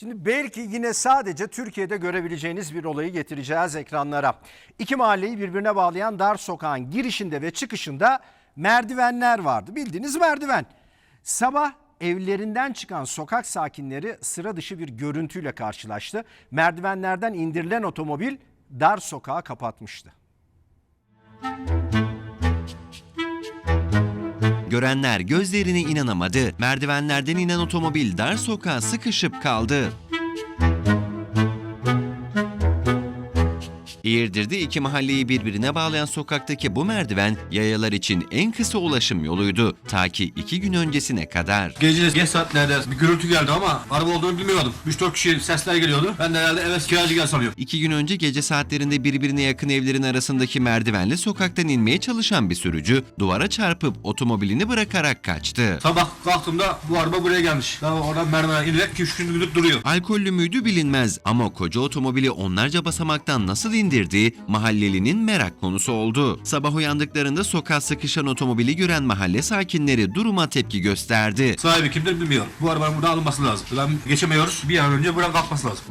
Şimdi belki yine sadece Türkiye'de görebileceğiniz bir olayı getireceğiz ekranlara. İki mahalleyi birbirine bağlayan dar sokağın girişinde ve çıkışında merdivenler vardı. Bildiğiniz merdiven. Sabah evlerinden çıkan sokak sakinleri sıra dışı bir görüntüyle karşılaştı. Merdivenlerden indirilen otomobil dar sokağı kapatmıştı. Görenler gözlerine inanamadı. Merdivenlerden inen otomobil dar sokağa sıkışıp kaldı. İğirdir'de iki mahalleyi birbirine bağlayan sokaktaki bu merdiven yayalar için en kısa ulaşım yoluydu. Ta ki iki gün öncesine kadar. Gece geç saatlerde bir gürültü geldi ama araba olduğunu bilmiyordum. 3-4 kişi sesler geliyordu. Ben de herhalde eve kiracı gel sanıyorum. İki gün önce gece saatlerinde birbirine yakın evlerin arasındaki merdivenle sokaktan inmeye çalışan bir sürücü duvara çarpıp otomobilini bırakarak kaçtı. Sabah kalktığımda bu araba buraya gelmiş. Ben oradan merdivene inerek 2-3 gündür duruyor. Alkollü müydü bilinmez ama koca otomobili onlarca basamaktan nasıl indirdiği mahallelinin merak konusu oldu. Sabah uyandıklarında sokağa sıkışan otomobili gören mahalle sakinleri duruma tepki gösterdi. Sahibi kimdir bilmiyorum. Bu arabanın burada alınması lazım. Ben geçemiyoruz. Bir an önce buradan kalkması lazım.